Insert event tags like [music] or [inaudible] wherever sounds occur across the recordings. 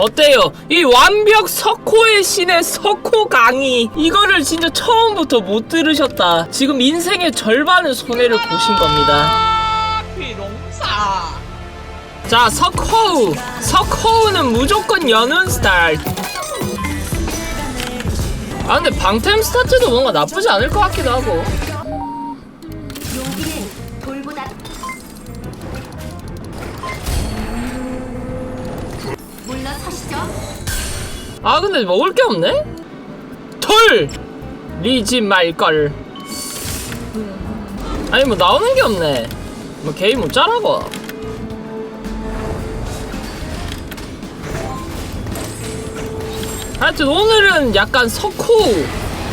어때요? 이 완벽 석호의 신의 석호 강의. 이거를 진짜 처음부터 못 들으셨다. 지금 인생의 절반의 손해를 보신 겁니다. 자 석호우. 석호우는 무조건 연운 스타일. 아 근데 방템 스타트도 뭔가 나쁘지 않을 것 같기도 하고 물러서시죠. 아 근데 먹을 게 없네? 털! 리지 말걸. 아니 뭐 나오는 게 없네. 뭐 게임 못 짜라고. 하여튼 오늘은 약간 석호.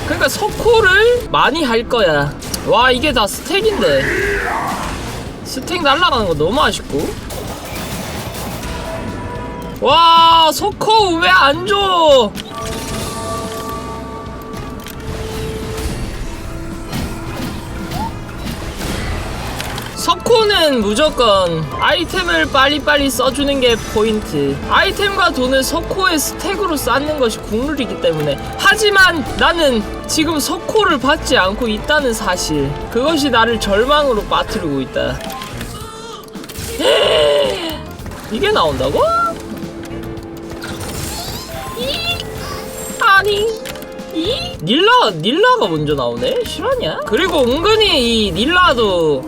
그러니까 석호를 많이 할 거야. 와 이게 다 스택인데. 스택 날라가는 거 너무 아쉽고 와 석호 왜 안 줘? 석호는 무조건 아이템을 빨리빨리 써주는 게 포인트. 아이템과 돈을 석호의 스택으로 쌓는 것이 국룰이기 때문에. 하지만 나는 지금 석호를 받지 않고 있다는 사실. 그것이 나를 절망으로 빠뜨리고 있다. 이게 나온다고? 아니 이? 닐라 닐라가 먼저 나오네? 실화냐? 그리고 은근히 이 닐라도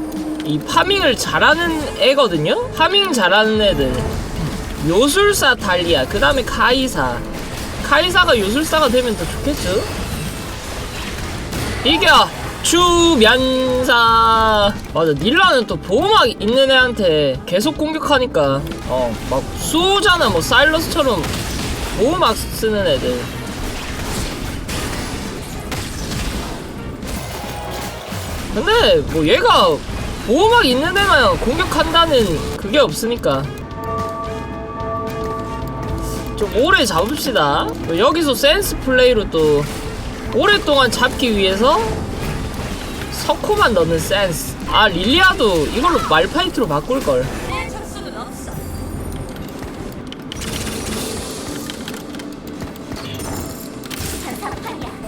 이 파밍을 잘하는 애거든요. 파밍 잘하는 애들. 요술사 달리아 그 다음에 카이사. 카이사가 요술사가 되면 더 좋겠죠? 이겨! 주면사! 맞아 닐라는 또 보호막 있는 애한테 계속 공격하니까. 어 막 수호자나 뭐 사일러스처럼 보호막 쓰는 애들 근데 뭐 얘가 보호막 있는 애만 공격한다는 그게 없으니까 좀 오래 잡읍시다 여기서 센스 플레이로 또 오랫동안 잡기 위해서 석호만 넣는 센스 아 릴리아도 이걸로 말파이트로 바꿀걸.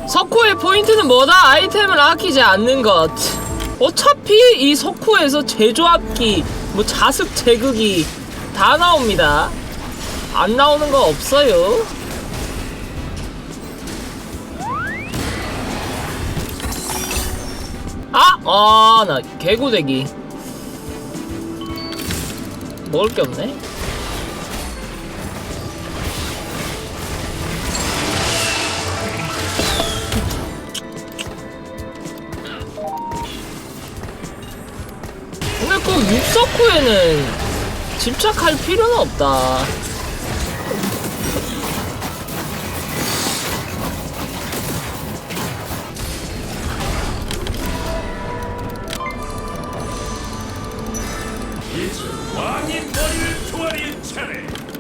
석호의 포인트는 뭐다? 아이템을 아끼지 않는 것. 어차피 이 석호에서 제조합기, 뭐 자습 제극이 다 나옵니다. 안 나오는 거 없어요. 아! 아, 나 개구대기. 먹을 게 없네. 꼭 육석후에는 집착할 필요는 없다.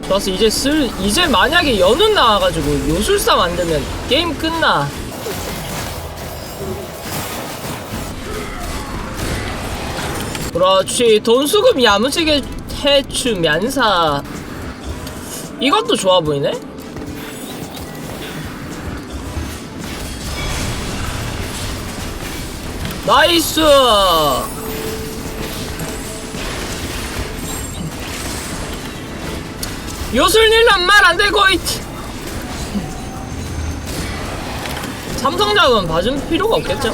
좋았어 이제 쓸 이제 만약에 연운 나와가지고 요술사 만들면 게임 끝나. 그렇지 돈 수급 야무지게 해주면서 이것도 좋아 보이네. 나이스. 요술일란 말 안 되고 있. 삼성작은 봐줄 필요가 없겠죠?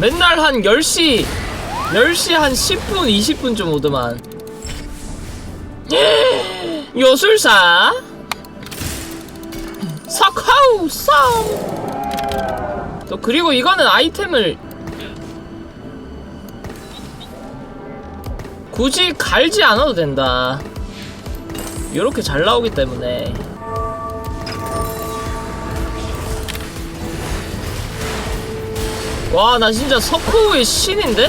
맨날 한 10시 10시 한 10분 20분쯤 오더만. [gasps] 요술사? 석하우 썸 또 그리고 이거는 아이템을 굳이 갈지 않아도 된다. 이렇게 잘 나오기 때문에 와, 나 진짜 석호의 신인데?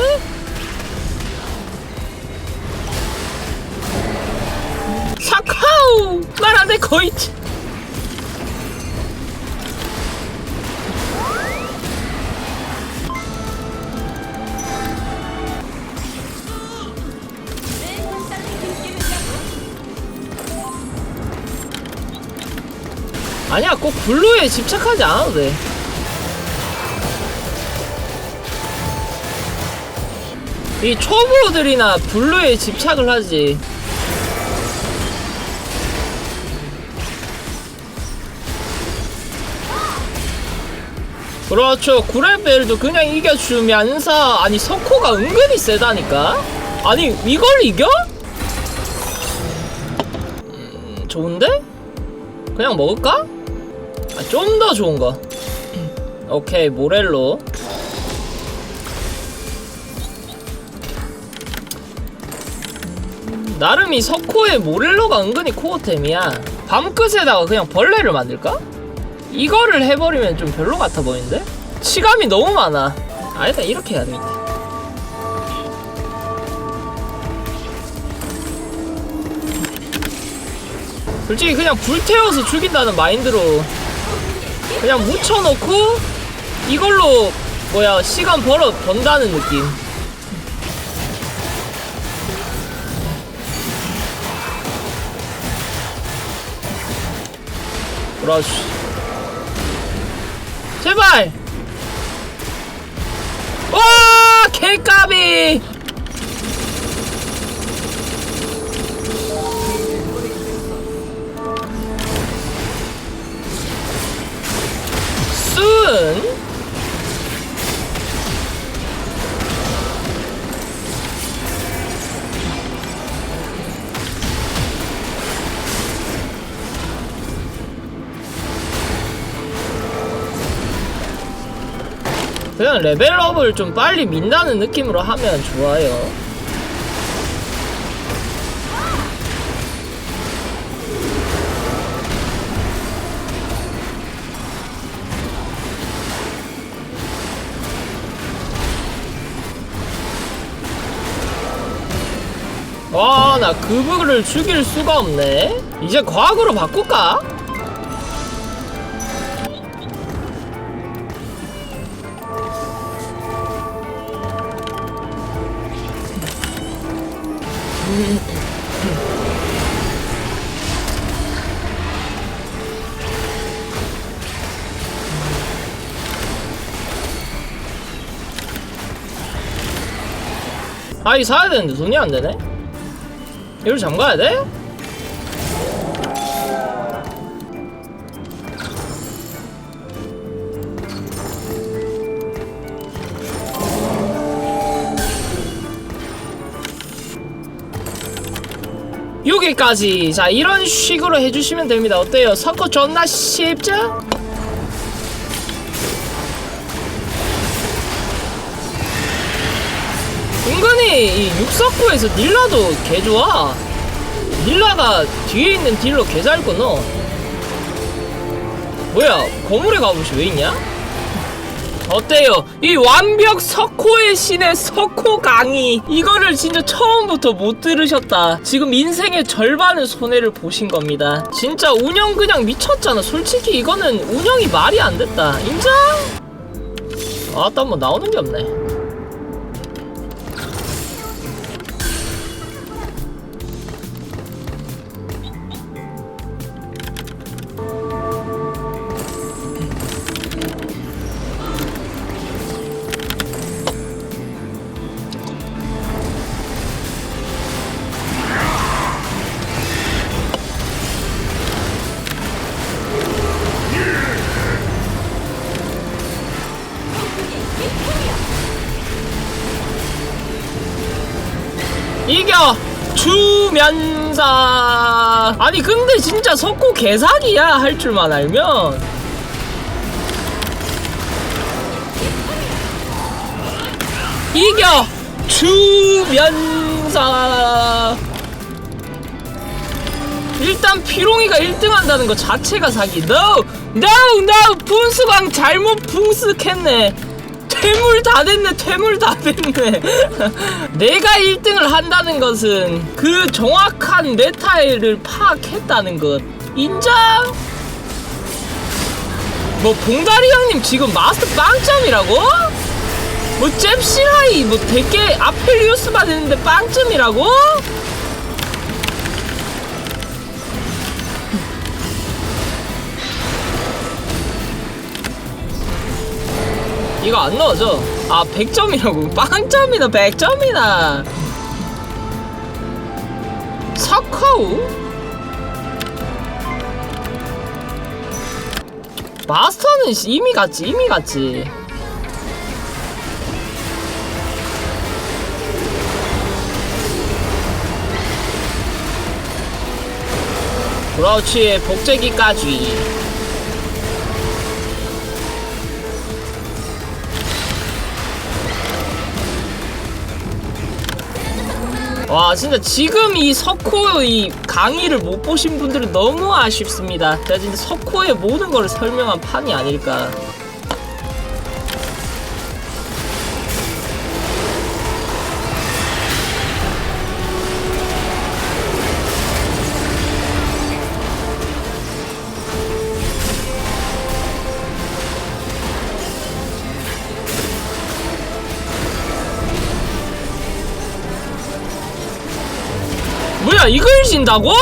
사카우! 말안해 거의. 아니야, 꼭 블루에 집착하지 않아도 돼. 이 초보들이나 블루에 집착을 하지 그렇죠 구레벨도 그냥 이겨주면서 아니 석호가 은근히 세다니까 아니 이걸 이겨? 음, 좋은데? 그냥 먹을까? 아, 좀 더 좋은 거 오케이 모렐로 나름 이 석호의 모렐로가 은근히 코어템이야 밤끝에다가 그냥 벌레를 만들까? 이거를 해버리면 좀 별로 같아 보이는데? 치감이 너무 많아 아 일단 이렇게 해야 되겠다 솔직히 그냥 불태워서 죽인다는 마인드로 그냥 묻혀놓고 이걸로 뭐야 시간 벌어 번다는 느낌 그렇지 제발! 와! 개까비 레벨업을 좀 빨리 민다는 느낌으로 하면 좋아요. 와, 나 그브를 죽일 수가 없네. 이제 과학으로 바꿀까? 아, 이 사야 되는데 돈이 안 되네? 이걸 잠가야 돼? 여기까지 자 이런 식으로 해주시면 됩니다 어때요? 석고 존나 쉽죠? 은근히 이 육석구에서 닐라도 개 좋아. 닐라가 뒤에 있는 딜러 개잘 끊어. 뭐야 거물의 가옷이 왜 있냐? 어때요? 이 완벽 석호의 신의 석호 강의. 이거를 진짜 처음부터 못 들으셨다. 지금 인생의 절반의 손해를 보신 겁니다. 진짜 운영 그냥 미쳤잖아. 솔직히 이거는 운영이 말이 안 됐다. 인정? 아따 뭐 나오는 게 없네 이겨 주면서 아니 근데 진짜 석고 개사기야 할 줄만 알면 이겨 주면서 일단 피롱이가 1등 한다는 거 자체가 사기 No! No! No! 분수광 잘못 분수했네 퇴물 다 됐네 퇴물 다 됐네 [laughs] 내가 1등을 한다는 것은 그 정확한 메타를 파악했다는 것 인정? 뭐 봉다리 형님 지금 마스터 빵점이라고? 뭐 잽시라이 뭐 대게 아펠리우스 받았는데 빵점이라고? 이거 안 넣어져 아 100점이라고. [laughs] 빵점이나 100점이나 사카우? 마스터는 이미 갔지 이미 갔지. 그렇지 복제기까지 와 진짜 지금 이 석호 이 강의를 못 보신 분들은 너무 아쉽습니다. 제가 진짜 석호의 모든 걸 설명한 판이 아닐까 진다고?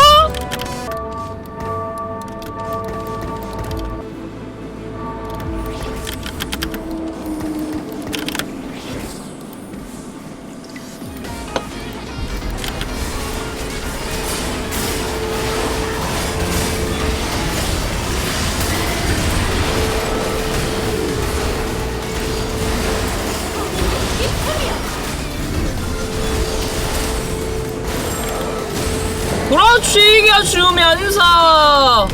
이겨주면서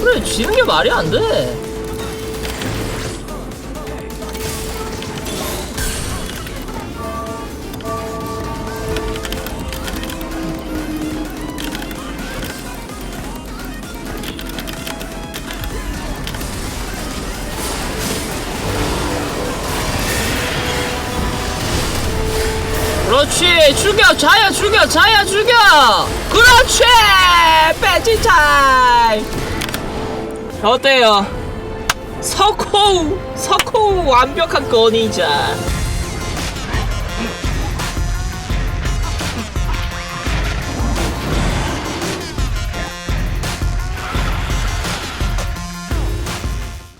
그래 지는 게 말이 안 돼 죽여 자야 죽여 자야 죽여! 그렇지! 배지 타임! 어때요? 석호우 석호우 완벽한 건이자